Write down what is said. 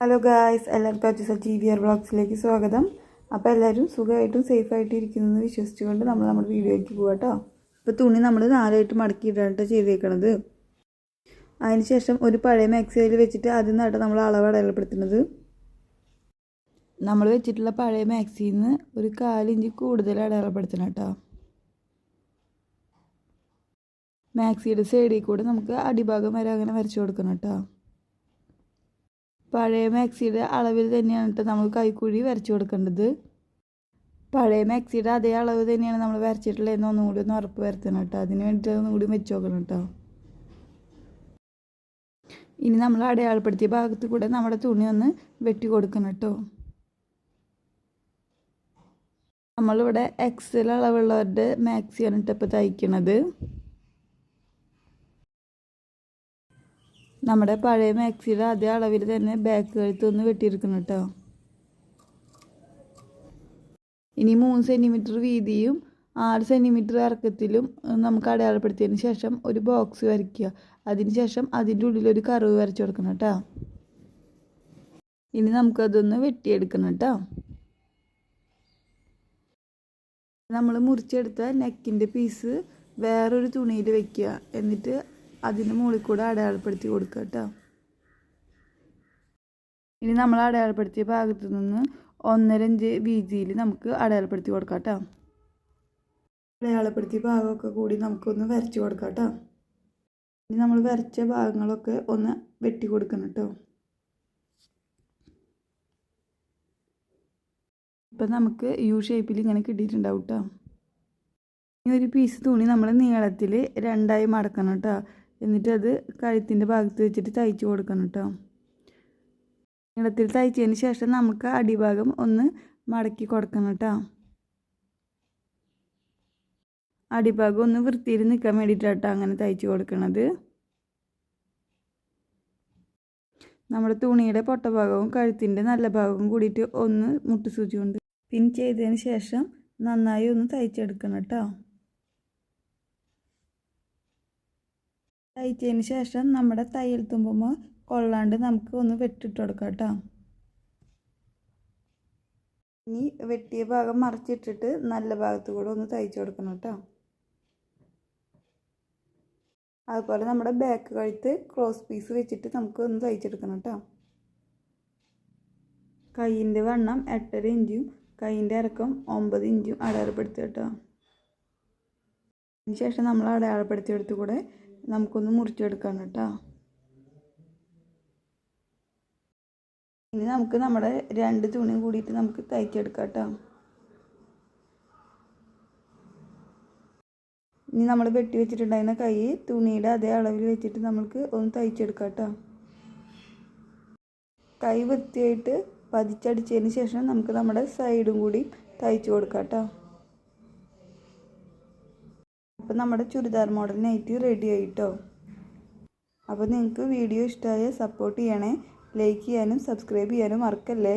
Hello guys എല്ലാവർക്കും അച്ഛസ T V R ബ്ലോഗ്സിലേക്ക് സ്വാഗതം. അപ്പോൾ എല്ലാവരും സുഖമായിട്ടും സേഫായിട്ടും ഇരിക്കുന്നു വിശ്വസിച്ചുകൊണ്ട് നമ്മൾ നമ്മുടെ വീഡിയോയ്ക്ക് പോകാം കേട്ടോ ഇപ്പോൾ തുണി നമ്മൾ നാലായിട്ട് മടക്കിയിട്ടാണ് ചെയ്തേക്കണത്. അതിനുശേഷം ഒരു പഴയ മാക്സിയിൽ വെച്ചിട്ട് അതിൽ നിന്നായിട്ട് നമ്മൾ അളവ് അടയാളപ്പെടുത്തുന്നത്. നമ്മൾ വെച്ചിട്ടുള്ള പഴയ മാക്സിയിൽ നിന്ന് ഒരു കാലിഞ്ച് കൂടുതൽ അടയാളപ്പെടുത്തണം കേട്ടോ. മാക്സിയുടെ സൈഡിൽ കൂടെ നമുക്ക് അടിഭാഗം വരെ അങ്ങനെ വരച്ചു കൊടുക്കണം കേട്ടോ. പഴയ മാക്സിയുടെ അളവിൽ തന്നെയാണ് കേട്ടോ നമ്മൾ കൈക്കുഴി വരച്ചു കൊടുക്കേണ്ടത്. പഴയ മാക്സിയുടെ അതേ അളവ് തന്നെയാണ് നമ്മൾ വരച്ചിട്ടുള്ളതെന്ന് എന്ന് കൂടി ഒന്ന് ഉറപ്പ് വരുത്തണം കേട്ടോ അതിന് വേണ്ടിയിട്ട് ഒന്നുകൂടി വെച്ച് നോക്കണം കേട്ടോ ഇനി നമ്മൾ അടയാളപ്പെടുത്തിയ ഭാഗത്ത് കൂടെ നമ്മുടെ തുണി ഒന്ന് വെട്ടി കൊടുക്കണം കേട്ടോ നമ്മളിവിടെ എക്സൽ അളവുള്ളവരുടെ മാക്സിയാണ് ഇട്ടപ്പോൾ തയ്ക്കണത്. നമ്മുടെ പഴയ മാക്സിയുടെ അതേ അളവിൽ തന്നെ ബാക്ക് കഴുത്ത് ഒന്ന് വെട്ടിയെടുക്കണം കേട്ടോ ഇനി മൂന്ന് സെന്റിമീറ്റർ വീതിയും ആറ് സെന്റിമീറ്റർ ഇറക്കത്തിലും നമുക്ക് അടയാളപ്പെടുത്തിയതിന് ശേഷം ഒരു ബോക്സ് വരയ്ക്കുക. അതിന് ശേഷം അതിന്റെ ഉള്ളിൽ ഒരു കറുവ് വരച്ചു കൊടുക്കണം കേട്ടോ ഇനി നമുക്കതൊന്ന് വെട്ടിയെടുക്കണം കേട്ടോ നമ്മൾ മുറിച്ചെടുത്ത നെക്കിന്റെ പീസ് വേറൊരു തുണിയിൽ വെക്കുക. എന്നിട്ട് അതിന്റെ മുകളിൽ കൂടെ അടയാളപ്പെടുത്തി കൊടുക്കുക കേട്ടോ. ഇനി നമ്മൾ അടയാളപ്പെടുത്തിയ ഭാഗത്ത് നിന്ന് ഒന്നര ഇഞ്ച് വീതിയിൽ നമുക്ക് അടയാളപ്പെടുത്തി കൊടുക്കാം കേട്ടോ. അടയാളപ്പെടുത്തിയ ഭാഗമൊക്കെ കൂടി നമുക്കൊന്ന് വരച്ച് കൊടുക്കാം കേട്ടോ. ഇനി നമ്മൾ വരച്ച ഭാഗങ്ങളൊക്കെ ഒന്ന് വെട്ടി കൊടുക്കണം കേട്ടോ. ഇപ്പം നമുക്ക് യു ഷേപ്പിൽ ഇങ്ങനെ കിട്ടിയിട്ടുണ്ടാവും കേട്ടോ. ഈ ഒരു പീസ് തുണി നമ്മൾ നീളത്തിൽ രണ്ടായി മടക്കണം കേട്ടോ. എന്നിട്ട് അത് കഴുത്തിന്റെ ഭാഗത്ത് വെച്ചിട്ട് തയ്ച്ചു കൊടുക്കണം കേട്ടോ. നീളത്തിൽ തയ്ച്ചതിന് ശേഷം നമുക്ക് അടിഭാഗം ഒന്ന് മടക്കി കൊടുക്കണം കേട്ടോ. അടിഭാഗം ഒന്ന് വൃത്തിയിൽ നിൽക്കാൻ വേണ്ടിയിട്ടാട്ടോ അങ്ങനെ തയ്ച്ച് കൊടുക്കണത്. നമ്മുടെ തുണിയുടെ പൊട്ടഭാഗവും കഴുത്തിന്റെ നല്ല ഭാഗവും കൂടിയിട്ട് ഒന്ന് മുട്ടുസൂചി കൊണ്ട് പിൻ ചെയ്തതിന് ശേഷം നന്നായി ഒന്ന് തയ്ച്ചെടുക്കണം കേട്ടോ. തയ്ച്ചതിന് ശേഷം നമ്മുടെ തയ്യൽ തുമ്പുമ്പോൾ കൊള്ളാണ്ട് നമുക്ക് ഒന്ന് വെട്ടിട്ട് കൊടുക്കാം കേട്ടോ. ഇനി വെട്ടിയ ഭാഗം മറിച്ചിട്ടിട്ട് നല്ല ഭാഗത്ത് കൂടെ ഒന്ന് തയ്ച്ചു കൊടുക്കണം കേട്ടോ. അതുപോലെ നമ്മുടെ ബാക്ക് കഴുത്ത് ക്രോസ് പീസ് വെച്ചിട്ട് നമുക്ക് ഒന്ന് തയ്ച്ചെടുക്കണം കേട്ടോ. കൈയിന്റെ വണ്ണം എട്ടര ഇഞ്ചും കൈയിന്റെ ഇറക്കം ഒമ്പത് ഇഞ്ചും അടയാളപ്പെടുത്തുക കേട്ടോ. അതിന് ശേഷം നമ്മൾ അടയാളപ്പെടുത്തിയെടുത്ത് കൂടെ നമുക്കൊന്ന് മുറിച്ചെടുക്കണം കേട്ടോ. ഇനി നമുക്ക് നമ്മുടെ രണ്ട് തുണിയും കൂടിയിട്ട് നമുക്ക് തയ്ച്ചെടുക്കാം കേട്ടോ. ഇനി നമ്മൾ വെട്ടി വെച്ചിട്ടുണ്ടായിരുന്ന കൈ തുണിയുടെ അതേ അളവിൽ വെച്ചിട്ട് നമുക്ക് ഒന്ന് തയ്ച്ചെടുക്കാം കേട്ടോ. കൈ വൃത്തിയായിട്ട് പതിച്ചടിച്ചതിന് ശേഷം നമുക്ക് നമ്മുടെ സൈഡും കൂടി തയ്ച്ചു കൊടുക്കാം കേട്ടോ. അപ്പോൾ നമ്മുടെ ചുരിദാർ മോഡൽ നൈറ്റി റെഡി ആയിട്ടോ? അപ്പോൾ നിങ്ങൾക്ക് വീഡിയോ ഇഷ്ടമായ സപ്പോർട്ട് ചെയ്യണേ ലൈക്ക് ചെയ്യാനും സബ്സ്ക്രൈബ് ചെയ്യാനും മറക്കല്ലേ?